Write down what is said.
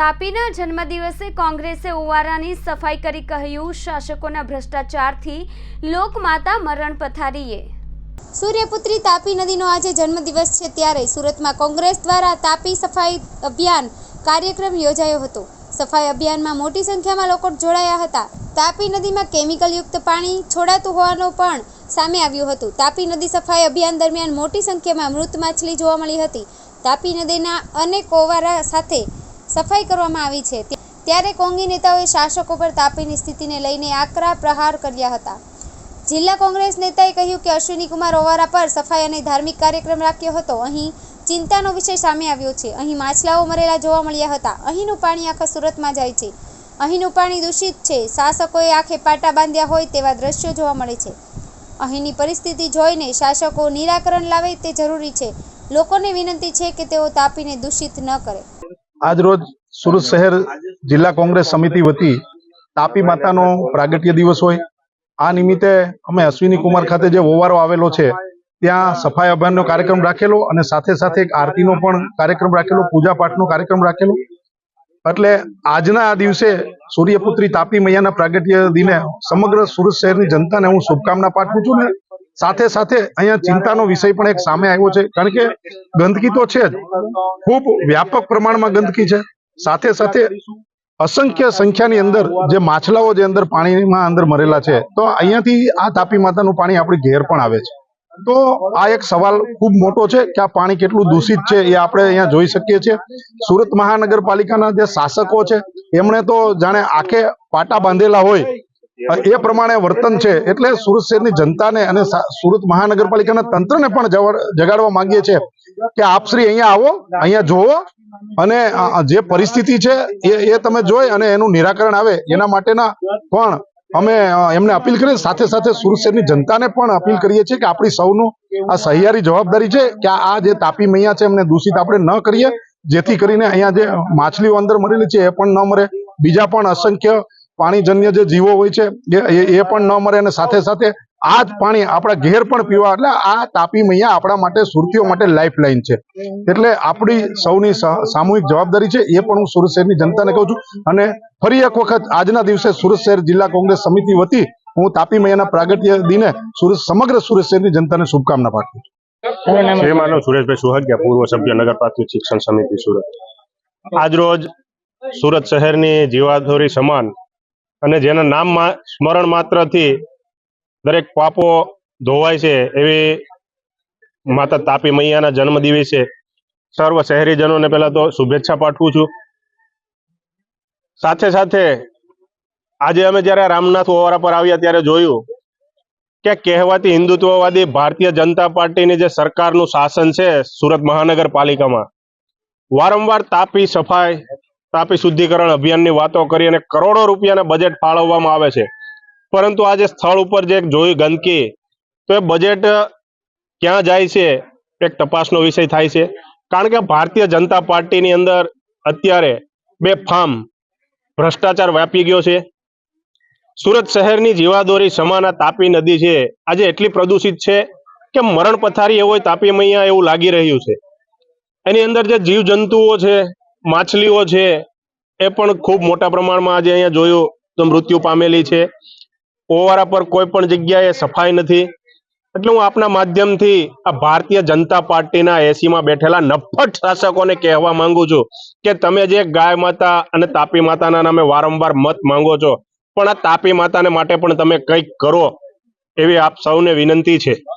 તાપીના જન્મદિવસે કોંગ્રેસે ઓવારાની સફાઈ કરી કહ્યું, શાસકોના ભ્રષ્ટાચારથી લોકમાતા મરણ પથારીએ. સૂર્યપુત્રી તાપી નદીનો આજે જન્મદિવસ છે ત્યારે સુરતમાં કોંગ્રેસ દ્વારા તાપી સફાઈ અભિયાન કાર્યક્રમ યોજાયો હતો. સફાઈ અભિયાનમાં મોટી સંખ્યામાં લોકો જોડાયા હતા. તાપી નદીમાં કેમિકલયુક્ત પાણી છોડાતું હોવાનું પણ સામે આવ્યું હતું. તાપી નદી સફાઈ અભિયાન દરમિયાન મોટી સંખ્યામાં મૃત માછલી જોવા મળી હતી. તાપી નદીના અનેક ઓવારા સાથે સફાઈ કરવામાં આવી છે. ત્યારે કોંગી નેતાઓએ શાસકો પર તાપીની સ્થિતિને લઈને આકરા પ્રહાર કર્યા હતા. જિલ્લા કોંગ્રેસ નેતાએ કહ્યું કે અશ્વિની કુમાર ઓવારા પર સફાઈ અને ધાર્મિક કાર્યક્રમ રાખ્યો હતો. અહીં ચિંતાનો વિષય સામે આવ્યો છે. અહીં માછલાઓ મરેલા જોવા મળ્યા હતા. અહીંનું પાણી આખા સુરતમાં જાય છે. અહીંનું પાણી દૂષિત છે. શાસકોએ આંખે પાટા બાંધ્યા હોય તેવા દ્રશ્યો જોવા મળે છે. અહીંની પરિસ્થિતિ જોઈને શાસકો નિરાકરણ લાવે તે જરૂરી છે. લોકોને વિનંતી છે કે તેઓ તાપીને દૂષિત ન કરે. આજરોજ સુરત શહેર જિલ્લા કોંગ્રેસ સમિતિ વતી તાપી માતાનો પ્રાગટ્ય દિવસ હોય. આ નિમિત્તે અમે અશ્વિની કુમાર ખાતે જે વોવારો આવેલો છે, ત્યાં સફાઈ અભિયાનનો કાર્યક્રમ રાખેલો અને સાથે સાથે એક આરતીનો પણ કાર્યક્રમ રાખેલો પૂજા પાઠનો કાર્યક્રમ રાખેલો. એટલે આજના આ દિવસે સૂર્યપુત્રી તાપી મૈયાના પ્રાગટ્ય દિને સમગ્ર સુરત શહેરની જનતાને હું શુભકામના પાઠવું છું ને સાથે સાથે અહીંયા ચિંતાનો વિષય પણ એક સામે આવ્યો છે. કારણ કે ગંદકી તો છે જ. ખૂબ વ્યાપક પ્રમાણમાં ગંદકી છે. સાથે સાથે અસંખ્ય સંખ્યાની અંદર જે માછલાઓ જે અંદર પાણીમાં અંદર મરેલા છે, તો અહીંયાથી આ તાપી માતાનું પાણી આપણી ઘેર પણ આવે છે. તો આ એક સવાલ ખૂબ મોટો છે કે આ પાણી કેટલું દૂષિત છે એ આપણે અહીંયા જોઈ શકીએ છીએ. સુરત મહાનગરપાલિકાના જે શાસકો છે, એમણે તો જાણે આખે પાટા બાંધેલા હોય એ પ્રમાણે વર્તન છે એટલે સુરત શહેરની જનતાને અને સુરત મહાનગરપાલિકાના તંત્રને પણ જગાડવા માંગીએ છીએ કે આપશ્રી અહીંયા આવો અહીંયા જોવો અને જે પરિસ્થિતિ છે એ એ તમે જોઈ અને એનું નિરાકરણ આવે. એના માટેના પણ અમે એમને અપીલ કરીએ. સાથે સાથે સુરત શહેરની જનતાને પણ અપીલ કરીએ છીએ કે આપણી સૌનું આ સહિયારી જવાબદારી છે કે આ આ જે તાપી મૈયા છે એમને દૂષિત આપણે ન કરીએ. જેથી કરીને અહીંયા જે માછલીઓ અંદર મરેલી છે એ પણ ન મરે. બીજા પણ અસંખ્ય પાણીજન્ય જે જીવો હોય છે, એ પણ ન મરે અને સાથે સાથે આ જ પાણી આપણા ઘેર પણ પીવા, એટલે આ તાપી મૈયા આપણા માટે, સુરતીઓ માટે લાઈફ લાઈન છે. એટલે આપણી સૌની સામૂહિક જવાબદારી છે, એ પણ હું સુરત શહેરની જનતાને કહું છું. અને ફરી એક વખત આજના દિવસે સુરત શહેર જિલ્લા કોંગ્રેસ સમિતિ વતી હું તાપી મૈયાના પ્રાગટ્ય દિને સુરત, સમગ્ર સુરત શહેરની જનતાને શુભકામના પાઠવું છું. જય માનવ સુરેશભાઈ સુહાગ્યા, પૂર્વ સભ્ય નગર પ્રાથમિક શિક્ષણ સમિતિ સુરત. આજરોજ સુરત શહેરની જીવાદોરી સમાન અને જેના નામ મા- સ્મરણ માત્રથી દરેક પાપો ધોવાય છે એવી માતા તાપી મૈયાના જન્મ દિવસે સર્વ શહેરીજનોને પહેલા તો શુભેચ્છા પાઠવું છું. સાથે સાથે આજે અમે જ્યારે રામનાથ ઓવારા પર આવ્યા ત્યારે જોયું કે કહેવાતી હિન્દુત્વવાદી ભારતીય જનતા પાર્ટીની જે સરકારનું શાસન છે સુરત મહાનગરપાલિકામાં, વારંવાર તાપી સફાઈ તાપી શુદ્ધિકરણ અભિયાનની વાતો કરી અને કરોડો રૂપિયાના બજેટ ફાળવવામાં આવે છે. પરંતુ આજે સ્થળ ઉપર જે જોઈ ગંદકી, તો એ બજેટ ક્યાં જાય છે? એક તપાસનો વિષય થાય છે. કારણ કે ભારતીય જનતા પાર્ટીની અંદર અત્યારે બે ફાર્મ ભ્રષ્ટાચાર વ્યાપી ગયો છે. સુરત શહેરની જીવાદોરી સમાના તાપી નદી છે. આજે એટલી પ્રદૂષિત છે કે મરણ પથારી એવો તાપી મૈયા એવું લાગી રહ્યું છે. એની અંદર જે જીવ જંતુઓ છે માછલીઓ છે, એ પણ ખૂબ મોટા પ્રમાણમાં આજે અહીંયા જોયું તો મૃત્યુ પામેલી છે. ઓવારા પર કોઈ પણ જગ્યાએ સફાઈ નથી. એટલે હું આપના માધ્યમથી આ ભારતીય જનતા પાર્ટીના એસીમાં બેઠેલા નફટ શાસકોને કહેવા માંગુ છું કે તમે જે ગાય માતા અને તાપી માતાના નામે વારંવાર મત માંગો છો, પણ આ તાપી માતાને માટે પણ તમે કંઈક કરો એવી આપ સૌને વિનંતી છે.